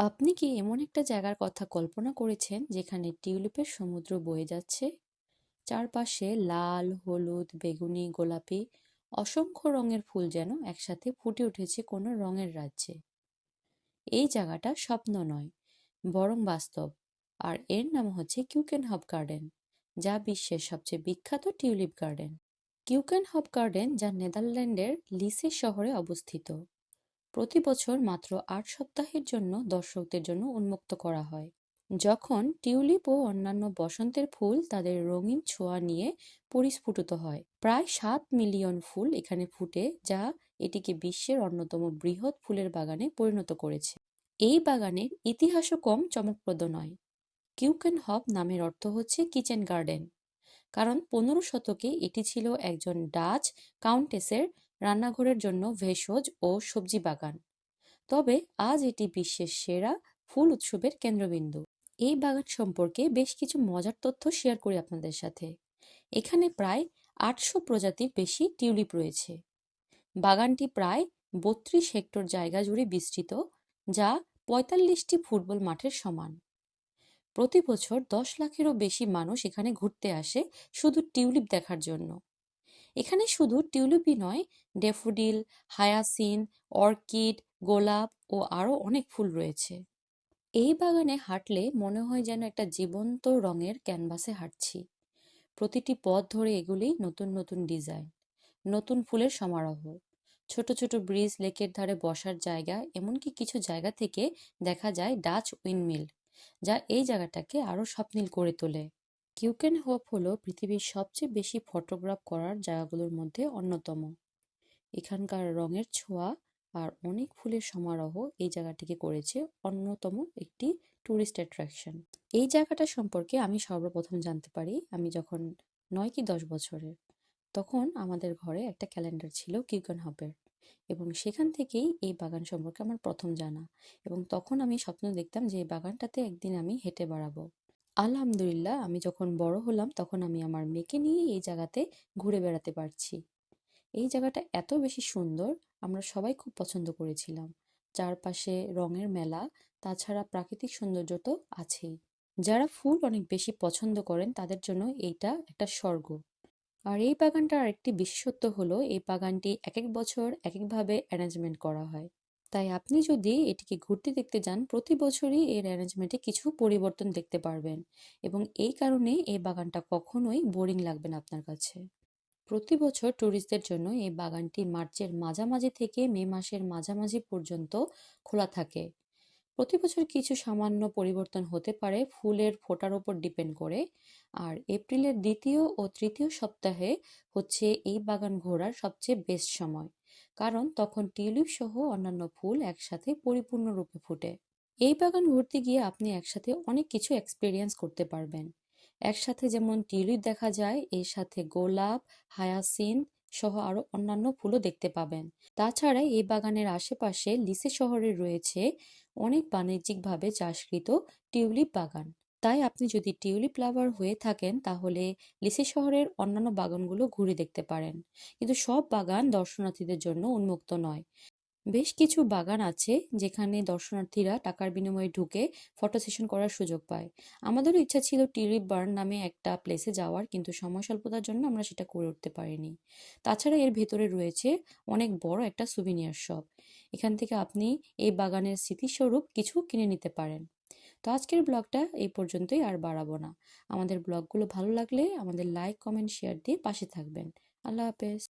আপনি কি এমন একটা জায়গার কথা কল্পনা করেছেন যেখানে টিউলিপের সমুদ্র বয়ে যাচ্ছে? চারপাশে লাল, হলুদ, বেগুনি, গোলাপি, অসংখ্য রঙের ফুল যেন একসাথে ফুটে উঠেছে কোনো রঙের রাজ্যে। এই জায়গাটা স্বপ্ন নয়, বরং বাস্তব। আর এর নাম হচ্ছে কিউকেনহব গার্ডেন, যা বিশ্বের সবচেয়ে বিখ্যাত টিউলিপ গার্ডেন। কিউকেন হব গার্ডেন, যা নেদারল্যান্ডের লিসে শহরে অবস্থিত। প্রতি বছর মাত্র আট সপ্তাহের জন্য দর্শকদের জন্য উন্মুক্ত করা হয়। যখন টিউলিপ ও অন্যান্য বসন্তের ফুল তাদের রঙিন ছোঁয়া নিয়ে পরিস্ফুটিত হয়, প্রায় সাত মিলিয়ন ফুল এখানে ফুটে যা এটিকে বিশ্বের অন্যতম বৃহৎ ফুলের বাগানে পরিণত করেছে। এই বাগানের ইতিহাসও কম চমকপ্রদ নয়। কিউকেন হব নামের অর্থ হচ্ছে কিচেন গার্ডেন। কারণ পনেরো শতকে এটি ছিল একজন ডাচ কাউন্টেসের রান্নাঘরের জন্য ভেষজ ও সবজি বাগান। তবে আজ এটি বিশ্বের সেরা ফুল উৎসবের কেন্দ্রবিন্দু। এই বাগান সম্পর্কে বেশ কিছু মজার তথ্য শেয়ার করি আপনাদের সাথে। এখানে প্রায় আটশো প্রজাতির বেশি টিউলিপ রয়েছে। বাগানটি প্রায় বত্রিশ হেক্টর জায়গা জুড়ে বিস্তৃত, যা পঁয়তাল্লিশটি ফুটবল মাঠের সমান। প্রতি বছর দশ লাখেরও বেশি মানুষ এখানে ঘুরতে আসে শুধু টিউলিপ দেখার জন্য। এখানে শুধু টিউলিপই নয়, ড্যাফোডিল, হায়াসিন, অর্কিড, গোলাপ ও আরও অনেক ফুল রয়েছে। এই বাগানে হাঁটলে মনে হয় যেন একটা জীবন্ত রঙের ক্যানভাসে হাঁটছি। প্রতিটি পথ ধরে এগুলি নতুন নতুন ডিজাইন, নতুন ফুলের সমারোহ। ছোট ছোট ব্রিজ লেকের ধারে বসার জায়গা, এমনকি কিছু জায়গা থেকে দেখা যায় ডাচ উইন্ডমিল, যা এই জায়গাটাকে আরও স্বপ্নিল করে তোলে। কিউকেন হোপ হলো পৃথিবীর সবচেয়ে বেশি ফটোগ্রাফ করার জায়গাগুলোর মধ্যে অন্যতম। এখানকার রঙের ছোঁয়া আর অনেক ফুলের সমারোহ এই জায়গাটিকে করেছে অন্যতম একটি ট্যুরিস্ট অ্যাট্রাকশন। এই জায়গাটা সম্পর্কে আমি সর্বপ্রথম জানতে পারি আমি যখন নয় কি দশ বছরের, তখন আমাদের ঘরে একটা ক্যালেন্ডার ছিল কিউকেন হবের এবং সেখান থেকেই এই বাগান সম্পর্কে আমার প্রথম জানা এবং তখন আমি স্বপ্ন দেখতাম যে এই বাগানটাতে একদিন আমি হেঁটে বেড়াবো। আলহামদুলিল্লাহ, আমি যখন বড় হলাম তখন আমি আমার মেয়েকে নিয়ে এই জায়গাতে ঘুরে বেড়াতে পারছি। এই জায়গাটা এত বেশি সুন্দর, আমরা সবাই খুব পছন্দ করেছিলাম। চারপাশে রঙের মেলা, তাছাড়া প্রাকৃতিক সৌন্দর্য তো আছেই। যারা ফুল অনেক বেশি পছন্দ করেন তাদের জন্য এইটা একটা স্বর্গ। আর এই বাগানটার আরেকটি বিশেষত্ব হলো, এই বাগানটি এক এক বছর এক একভাবে অ্যারেঞ্জমেন্ট করা হয়। তাই আপনি যদি এটিকে ঘুরতে দেখতে যান, প্রতি বছরই এর অ্যারেঞ্জমেন্টে কিছু পরিবর্তন দেখতে পারবেন এবং এই কারণে এই বাগানটা কখনোই বোরিং লাগবে না আপনার কাছে। প্রতি বছর ট্যুরিস্টদের জন্য এই বাগানটি মার্চের মাঝামাঝি থেকে মে মাসের মাঝামাঝি পর্যন্ত খোলা থাকে। প্রতি বছর কিছু সামান্য পরিবর্তন হতে পারে ফুলের ফোটার ওপর ডিপেন্ড করে। আর এপ্রিলের দ্বিতীয় ও তৃতীয় সপ্তাহে হচ্ছে এই বাগান ঘোরার সবচেয়ে বেস্ট সময়। কারণ তখন টিউলিপ সহ অন্যান্য ফুল একসাথে পরিপূর্ণরূপে ফুটে। এই বাগান ঘুরতে গিয়ে আপনি একসাথে অনেক কিছু এক্সপিরিয়েন্স করতে পারবেন। একসাথে যেমন টিউলিপ দেখা যায়, এর সাথে গোলাপ, হায়াসিন সহ আরও অন্যান্য ফুলও দেখতে পাবেন। তাছাড়া এই বাগানের আশেপাশে লিসে শহরে রয়েছে অনেক বাণিজ্যিকভাবে চাষকৃত টিউলিপ বাগান। তাই আপনি যদি টিউলিপ লাভার হয়ে থাকেন, তাহলে লিসি শহরের অন্যান্য বাগানগুলো ঘুরে দেখতে পারেন। কিন্তু সব বাগান দর্শনার্থীদের জন্য উন্মুক্ত নয়। বেশ কিছু বাগান আছে যেখানে দর্শনার্থীরা টাকার বিনিময়ে ঢুকে ফটো সেশন করার সুযোগ পায়। আমাদেরও ইচ্ছা ছিল টিউলিপ বার্ন নামে একটা প্লেসে যাওয়ার, কিন্তু সময় স্বল্পতার জন্য আমরা সেটা করে উঠতে পারিনি। তাছাড়া এর ভেতরে রয়েছে অনেক বড় একটা সুভিনিয়ার শপ এখান থেকে আপনি এই বাগানের স্মৃতিস্বরূপ কিছু কিনে নিতে পারেন। তো আজকের ব্লগটা এই পর্যন্তই আর বাড়াবো না। আমাদের ব্লগগুলো ভালো লাগলে আমাদের লাইক কমেন্ট শেয়ার দিয়ে পাশে থাকবেন। আল্লাহ হাফেজ।